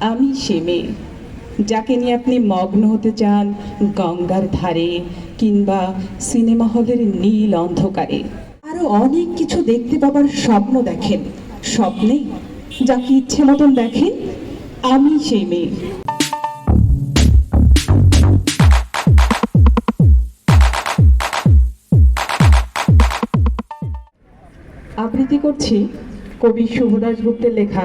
আমি সে মেয়ে। যাকে নিয়ে আপনি মগ্ন হতে চান গঙ্গার ধারে কিংবা সিনেমা হলের নীল অন্ধকারে। আরও অনেক কিছু দেখতে পাবার স্বপ্ন দেখেন। স্বপ্নে যাকে ইচ্ছে মতন দেখেন, আমি সেই মেয়ে। আবৃত্তি করছি কবি শুভদাস গুপ্তের লেখা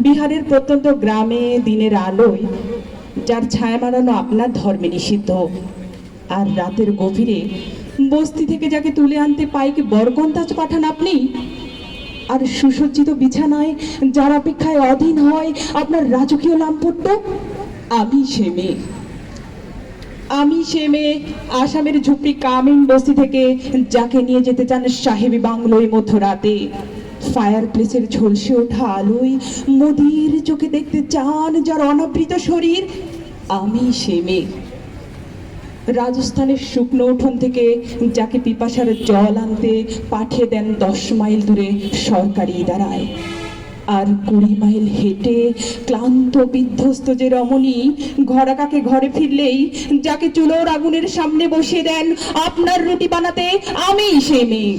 বিহারের প্রত্যন্ত গ্রামে দিনের আলোয় যার ছায়া মারানো আপনার ধর্মে নিষিদ্ধ। আর রাতের গভীরে বস্তি থেকে যাকে তুলে আনতে পাইকে বরকন্তাজ পাঠান আপনি? আর সুসজ্জিত বিছানায় যার অপেক্ষায় অধীন হয় আপনার রাজকীয় লাম্পট্য আমি সে মেয়ে। আমি সে মেয়ে আসামের ঝুপড়ি কামিন বস্তি থেকে যাকে নিয়ে যেতে চান সাহেবি বাংলোয় মধ্যরাতে। ফায়ার প্লেসের ঝলসে ওঠা আলোয় মোদির চোখে দেখতে চান যার অনাবৃত শরীর আমি সে রাজস্থানের শুকনো উঠোন থেকে যাকে পিপাসার জল আনতে পাঠিয়ে দেন দশ মাইল দূরে সরকারি দাঁড়ায় আর কুড়ি মাইল হেঁটে ক্লান্ত, বিধ্বস্ত যে রমণী ঘরাকাকে ঘরে ফিরলেই যাকে চুলোর আগুনের সামনে বসিয়ে দেন, আপনার রুটি বানাতে আমি সে মেয়ে।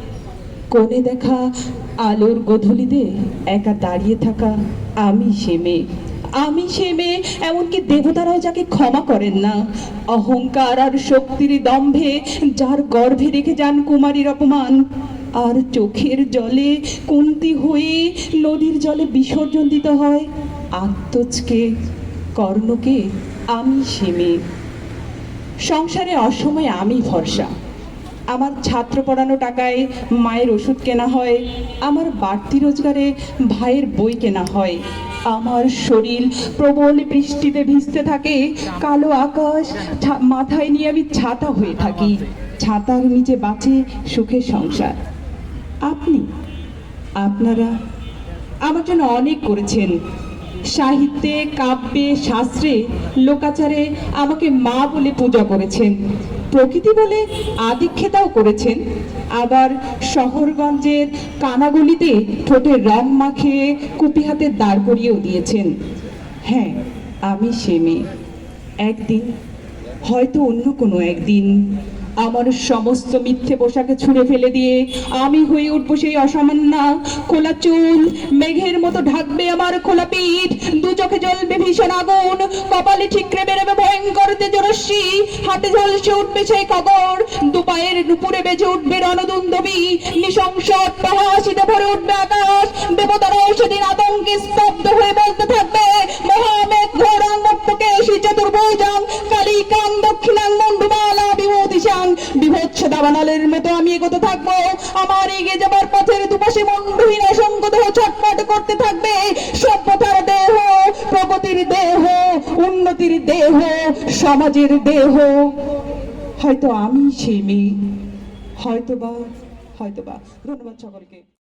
কোণে দেখা, আলোর গধূলিতে একা দাঁড়িয়ে থাকা আমি সে মেয়ে। আমি সে মেয়ে, এমনকি দেবতারাও যাকে ক্ষমা করেন না। অহংকার আর শক্তির দম্ভে যার গর্ভে রেখে যান কুমারীর অপমান, আর চোখের জলে কুন্তি হয়ে নদীর জলে বিসর্জন দিতে হয় আত্মজকে, কর্ণকে আমি সে মেয়ে। সংসারে অসময়ে আমি ভরসা। আমার ছাত্র পড়ানো টাকায় মায়ের ওষুধ কেনা হয়, আমার বাড়তি রোজগারে ভাইয়ের বই কেনা হয়। আমার শরীর প্রবল বৃষ্টিতে ভিজতে থাকে, কালো আকাশ মাথায় নিয়ে আমি ছাতা হয়ে থাকি। ছাতার নিচে বাঁচে সুখের সংসার। আপনি, আপনারা আমার জন্য অনেক করেছেন। সাহিত্যে, কাব্যে, শাস্ত্রে লোকাচারে আমাকে মা বলে পূজা করেছেন। প্রকৃতি বলে আদিক্ষেতাও করেছেন। আবার শহরগঞ্জের কানাগলিতে ঠোঁটে রং মাখিয়ে কুপি হাতে দাঁড় করিয়েও দিয়েছেন। হ্যাঁ আমি সে মেয়ে। একদিন, হয়তো অন্য কোনো একদিন। আমার সমস্ত মিথ্যে পোশাকে ছুঁড়ে ফেলে দিয়ে আমি হয়ে উঠবো সেই অসামান্য খোলা চুল, মেঘের মতো ঢাকবে আমার খোলা পিঠ, দু চোখে জ্বলবে ভীষণ আগুন, কপালে ঠিকরে বেরোবে ভয়ঙ্কর তেজরশ্মি, হাতে ঝলসে উঠবে সেই খবর দুপায়ের নুপুরে বেজে উঠবে রণদুন্দবী নিশংস অট্টহাসিতে ভরে উঠবে আকাশ দেবতারাও সেদিন আতঙ্কে স্তব্ধ হয়ে বলতে থাকবে বিভৎস দাবানলের মতো আমি এগোতে থাকব। আমার এগিয়ে যাবার পথের দুপাশে মন্ডহীন অসংখ্য দেহ ছটফট করতে থাকবে। সভ্যতার দেহ, প্রগতির দেহ, উন্নতির দেহ, সমাজের দেহ। হয়তো আমি সেই মেয়ে, হয়তোবা হয়তোবা। ধন্যবাদ সকলকে।